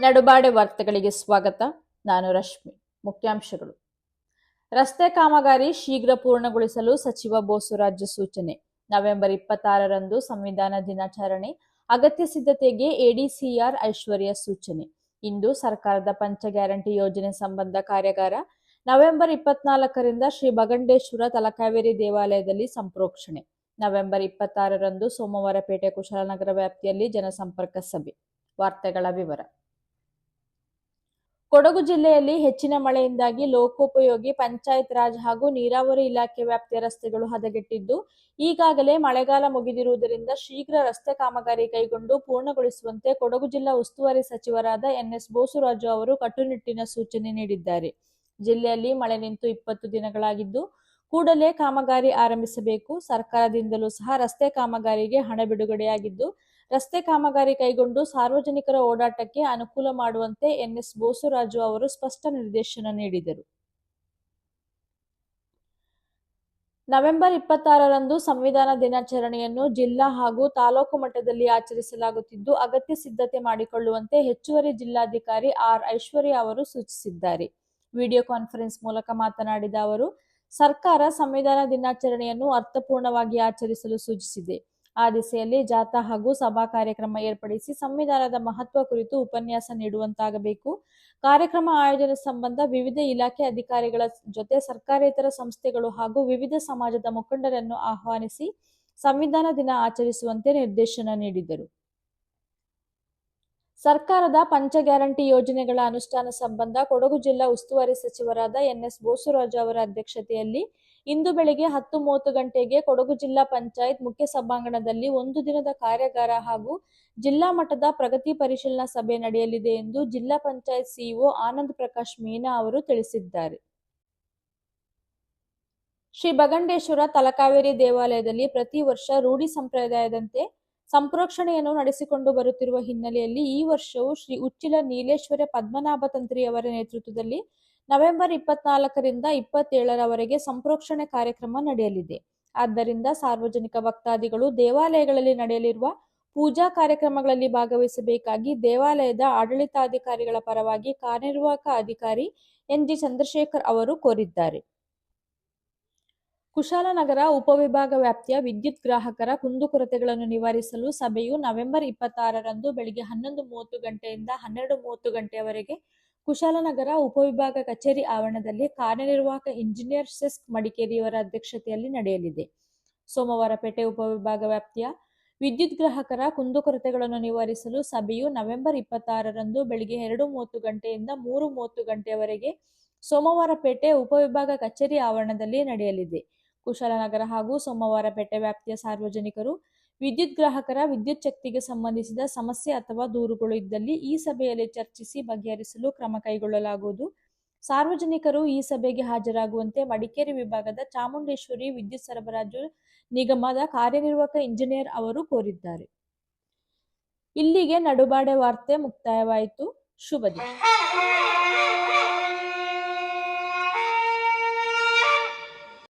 ನಡುಬಾಡೆ ವಾರ್ತೆಗಳಿಗೆ ಸ್ವಾಗತ. ನಾನು ರಶ್ಮಿ. ಮುಖ್ಯಾಂಶಗಳು. ರಸ್ತೆ ಕಾಮಗಾರಿ ಶೀಘ್ರ ಪೂರ್ಣಗೊಳಿಸಲು ಸಚಿವ ಬೋಸುರಾಜ್ಯ ಸೂಚನೆ. ನವೆಂಬರ್ ಇಪ್ಪತ್ತಾರರಂದು ಸಂವಿಧಾನ ದಿನಾಚರಣೆ. ಅಗತ್ಯ ಸಿದ್ಧತೆಗೆ ಎಡಿಸಿಆರ್ ಐಶ್ವರ್ಯ ಸೂಚನೆ. ಇಂದು ಸರ್ಕಾರದ ಪಂಚ ಗ್ಯಾರಂಟಿ ಯೋಜನೆ ಸಂಬಂಧ ಕಾರ್ಯಾಗಾರ. ನವೆಂಬರ್ ಇಪ್ಪತ್ನಾಲ್ಕರಿಂದ ಶ್ರೀ ಬಗಂಡೇಶ್ವರ ತಲಕಾವೇರಿ ದೇವಾಲಯದಲ್ಲಿ ಸಂಪ್ರೋಕ್ಷಣೆ. ನವೆಂಬರ್ ಇಪ್ಪತ್ತಾರರಂದು ಸೋಮವಾರಪೇಟೆ ಕುಶಾಲನಗರ ವ್ಯಾಪ್ತಿಯಲ್ಲಿ ಜನಸಂಪರ್ಕ ಸಭೆ. ವಾರ್ತೆಗಳ ವಿವರ. ಕೊಡಗು ಜಿಲ್ಲೆಯಲ್ಲಿ ಹೆಚ್ಚಿನ ಮಳೆಯಿಂದಾಗಿ ಲೋಕೋಪಯೋಗಿ ಪಂಚಾಯತ್ ರಾಜ್ ಹಾಗೂ ನೀರಾವರಿ ಇಲಾಖೆ ವ್ಯಾಪ್ತಿಯ ರಸ್ತೆಗಳು ಹದಗೆಟ್ಟಿದ್ದು, ಈಗಾಗಲೇ ಮಳೆಗಾಲ ಮುಗಿದಿರುವುದರಿಂದ ಶೀಘ್ರ ರಸ್ತೆ ಕಾಮಗಾರಿ ಕೈಗೊಂಡು ಪೂರ್ಣಗೊಳಿಸುವಂತೆ ಕೊಡಗು ಜಿಲ್ಲಾ ಉಸ್ತುವಾರಿ ಸಚಿವರಾದ ಎನ್ಎಸ್ ಬೋಸುರಾಜು ಅವರು ಕಟ್ಟುನಿಟ್ಟಿನ ಸೂಚನೆ ನೀಡಿದ್ದಾರೆ. ಜಿಲ್ಲೆಯಲ್ಲಿ ಮಳೆ ನಿಂತು ಇಪ್ಪತ್ತು ದಿನಗಳಾಗಿದ್ದು ಕೂಡಲೇ ಕಾಮಗಾರಿ ಆರಂಭಿಸಬೇಕು. ಸರ್ಕಾರದಿಂದಲೂ ಸಹ ರಸ್ತೆ ಕಾಮಗಾರಿಗೆ ಹಣ ಬಿಡುಗಡೆಯಾಗಿದ್ದು, ರಸ್ತೆ ಕಾಮಗಾರಿ ಕೈಗೊಂಡು ಸಾರ್ವಜನಿಕರ ಓಡಾಟಕ್ಕೆ ಅನುಕೂಲ ಮಾಡುವಂತೆ ಎನ್ಎಸ್ ಬೋಸುರಾಜು ಅವರು ಸ್ಪಷ್ಟ ನಿರ್ದೇಶನ ನೀಡಿದರು. ನವೆಂಬರ್ ಇಪ್ಪತ್ತಾರರಂದು ಸಂವಿಧಾನ ದಿನಾಚರಣೆಯನ್ನು ಜಿಲ್ಲಾ ಹಾಗೂ ತಾಲೂಕು ಮಟ್ಟದಲ್ಲಿ ಆಚರಿಸಲಾಗುತ್ತಿದ್ದು, ಅಗತ್ಯ ಸಿದ್ಧತೆ ಮಾಡಿಕೊಳ್ಳುವಂತೆ ಹೆಚ್ಚುವರಿ ಜಿಲ್ಲಾಧಿಕಾರಿ ಆರ್ ಐಶ್ವರ್ಯ ಅವರು ಸೂಚಿಸಿದ್ದಾರೆ. ವಿಡಿಯೋ ಕಾನ್ಫರೆನ್ಸ್ ಮೂಲಕ ಮಾತನಾಡಿದ ಅವರು ಸರ್ಕಾರ ಸಂವಿಧಾನ ದಿನಾಚರಣೆಯನ್ನು ಅರ್ಥಪೂರ್ಣವಾಗಿ ಆಚರಿಸಲು ಸೂಚಿಸಿದೆ. ಆ ದಿಸೆಯಲ್ಲಿ ಜಾಥಾ ಹಾಗೂ ಸಭಾ ಕಾರ್ಯಕ್ರಮ ಏರ್ಪಡಿಸಿ ಸಂವಿಧಾನದ ಮಹತ್ವ ಕುರಿತು ಉಪನ್ಯಾಸ ನೀಡುವಂತಾಗಬೇಕು. ಕಾರ್ಯಕ್ರಮ ಆಯೋಜನೆ ಸಂಬಂಧ ವಿವಿಧ ಇಲಾಖೆ ಅಧಿಕಾರಿಗಳ ಜೊತೆ ಸರ್ಕಾರೇತರ ಸಂಸ್ಥೆಗಳು ಹಾಗೂ ವಿವಿಧ ಸಮಾಜದ ಮುಖಂಡರನ್ನು ಆಹ್ವಾನಿಸಿ ಸಂವಿಧಾನ ದಿನ ಆಚರಿಸುವಂತೆ ನಿರ್ದೇಶನ ನೀಡಿದರು. ಸರ್ಕಾರದ ಪಂಚ ಗ್ಯಾರಂಟಿ ಯೋಜನೆಗಳ ಅನುಷ್ಠಾನ ಸಂಬಂಧ ಕೊಡಗು ಜಿಲ್ಲಾ ಉಸ್ತುವಾರಿ ಸಚಿವರಾದ ಎನ್ಎಸ್ ಬೋಸುರಾಜು ಅವರ ಅಧ್ಯಕ್ಷತೆಯಲ್ಲಿ ಇಂದು ಬೆಳಿಗ್ಗೆ ಹತ್ತು ಮೂವತ್ತು ಗಂಟೆಗೆ ಕೊಡಗು ಜಿಲ್ಲಾ ಪಂಚಾಯತ್ ಮುಖ್ಯ ಸಭಾಂಗಣದಲ್ಲಿ ಒಂದು ದಿನದ ಕಾರ್ಯಾಗಾರ ಹಾಗೂ ಜಿಲ್ಲಾ ಮಟ್ಟದ ಪ್ರಗತಿ ಪರಿಶೀಲನಾ ಸಭೆ ನಡೆಯಲಿದೆ ಎಂದು ಜಿಲ್ಲಾ ಪಂಚಾಯತ್ ಸಿಇಒ ಆನಂದ್ ಪ್ರಕಾಶ್ ಮೀನಾ ಅವರು ತಿಳಿಸಿದ್ದಾರೆ. ಶ್ರೀ ಬಗಂಡೇಶ್ವರ ತಲಕಾವೇರಿ ದೇವಾಲಯದಲ್ಲಿ ಪ್ರತಿ ವರ್ಷ ರೂಢಿ ಸಂಪ್ರದಾಯದಂತೆ ಸಂಪ್ರೋಕ್ಷಣೆಯನ್ನು ನಡೆಸಿಕೊಂಡು ಬರುತ್ತಿರುವ ಹಿನ್ನೆಲೆಯಲ್ಲಿ ಈ ವರ್ಷವೂ ಶ್ರೀ ಉಚ್ಚಿಲ ನೀಲೇಶ್ವರ ಪದ್ಮನಾಭ ತಂತ್ರಿಯವರ ನೇತೃತ್ವದಲ್ಲಿ ನವೆಂಬರ್ ಇಪ್ಪತ್ನಾಲ್ಕರಿಂದ ಇಪ್ಪತ್ತೇಳರವರೆಗೆ ಸಂಪ್ರೋಕ್ಷಣೆ ಕಾರ್ಯಕ್ರಮ ನಡೆಯಲಿದೆ. ಆದ್ದರಿಂದ ಸಾರ್ವಜನಿಕ ಭಕ್ತಾದಿಗಳು ದೇವಾಲಯಗಳಲ್ಲಿ ನಡೆಯಲಿರುವ ಪೂಜಾ ಕಾರ್ಯಕ್ರಮಗಳಲ್ಲಿ ಭಾಗವಹಿಸಬೇಕಾಗಿ ದೇವಾಲಯದ ಆಡಳಿತಾಧಿಕಾರಿಗಳ ಪರವಾಗಿ ಕಾರ್ಯನಿರ್ವಾಹಕ ಅಧಿಕಾರಿ ಎನ್ ಜಿ ಚಂದ್ರಶೇಖರ್ ಅವರು ಕೋರಿದ್ದಾರೆ. ಕುಶಾಲನಗರ ಉಪವಿಭಾಗ ವ್ಯಾಪ್ತಿಯ ವಿದ್ಯುತ್ ಗ್ರಾಹಕರ ಕುಂದುಕೊರತೆಗಳನ್ನು ನಿವಾರಿಸಲು ಸಭೆಯು ನವೆಂಬರ್ ಇಪ್ಪತ್ತಾರರಂದು ಬೆಳಿಗ್ಗೆ ಹನ್ನೊಂದು ಮೂವತ್ತು ಗಂಟೆಯಿಂದ ಹನ್ನೆರಡು ಮೂವತ್ತು ಗಂಟೆಯವರೆಗೆ ಕುಶಾಲನಗರ ಉಪವಿಭಾಗ ಕಚೇರಿ ಆವರಣದಲ್ಲಿ ಕಾರ್ಯನಿರ್ವಾಹಕ ಇಂಜಿನಿಯರ್ ಸೆಸ್ಕ್ ಮಡಿಕೇರಿಯವರ ಅಧ್ಯಕ್ಷತೆಯಲ್ಲಿ ನಡೆಯಲಿದೆ. ಸೋಮವಾರಪೇಟೆ ಉಪವಿಭಾಗ ವ್ಯಾಪ್ತಿಯ ವಿದ್ಯುತ್ ಗ್ರಾಹಕರ ಕುಂದುಕೊರತೆಗಳನ್ನು ನಿವಾರಿಸಲು ಸಭೆಯು ನವೆಂಬರ್ ಇಪ್ಪತ್ತಾರರಂದು ಬೆಳಿಗ್ಗೆ ಎರಡು ಮೂವತ್ತು ಗಂಟೆಯಿಂದ ಮೂರು ಮೂವತ್ತು ಗಂಟೆಯವರೆಗೆ ಸೋಮವಾರಪೇಟೆ ಉಪವಿಭಾಗ ಕಚೇರಿ ಆವರಣದಲ್ಲಿ ನಡೆಯಲಿದೆ. ಕುಶಾಲನಗರ ಹಾಗೂ ಸೋಮವಾರಪೇಟೆ ವ್ಯಾಪ್ತಿಯ ಸಾರ್ವಜನಿಕರು, ವಿದ್ಯುತ್ ಗ್ರಾಹಕರ ವಿದ್ಯುತ್ ಶಕ್ತಿಗೆ ಸಂಬಂಧಿಸಿದ ಸಮಸ್ಯೆ ಅಥವಾ ದೂರುಗಳು ಇದ್ದಲ್ಲಿ ಈ ಸಭೆಯಲ್ಲಿ ಚರ್ಚಿಸಿ ಬಗೆಹರಿಸಲು ಕ್ರಮ ಕೈಗೊಳ್ಳಲಾಗುವುದು. ಸಾರ್ವಜನಿಕರು ಈ ಸಭೆಗೆ ಹಾಜರಾಗುವಂತೆ ಮಡಿಕೇರಿ ವಿಭಾಗದ ಚಾಮುಂಡೇಶ್ವರಿ ವಿದ್ಯುತ್ ಸರಬರಾಜು ನಿಗಮದ ಕಾರ್ಯನಿರ್ವಾಹಕ ಇಂಜಿನಿಯರ್ ಅವರು ಕೋರಿದ್ದಾರೆ. ಇಲ್ಲಿಗೆ ನಡುಬಾಡೆ ವಾರ್ತೆ ಮುಕ್ತಾಯವಾಯಿತು. ಶುಭ ದಿನ.